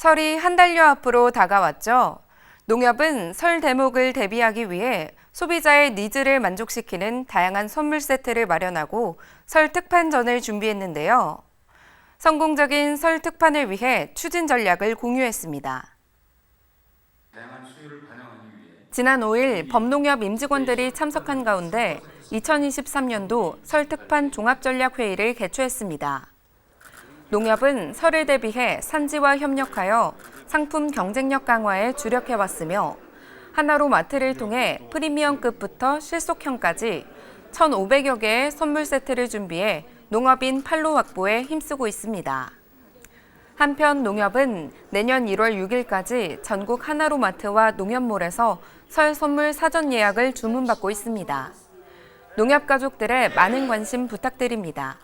설이 한 달여 앞으로 다가왔죠. 농협은 설 대목을 대비하기 위해 소비자의 니즈를 만족시키는 다양한 선물 세트를 마련하고 설 특판전을 준비했는데요. 성공적인 설 특판을 위해 추진 전략을 공유했습니다. 지난 5일 범농협 임직원들이 참석한 가운데 2023년도 설 특판 종합전략회의를 개최했습니다. 농협은 설을 대비해 산지와 협력하여 상품 경쟁력 강화에 주력해왔으며 하나로 마트를 통해 프리미엄급부터 실속형까지 1,500여 개의 선물 세트를 준비해 농업인 판로 확보에 힘쓰고 있습니다. 한편 농협은 내년 1월 6일까지 전국 하나로 마트와 농협몰에서 설 선물 사전 예약을 주문받고 있습니다. 농협 가족들의 많은 관심 부탁드립니다.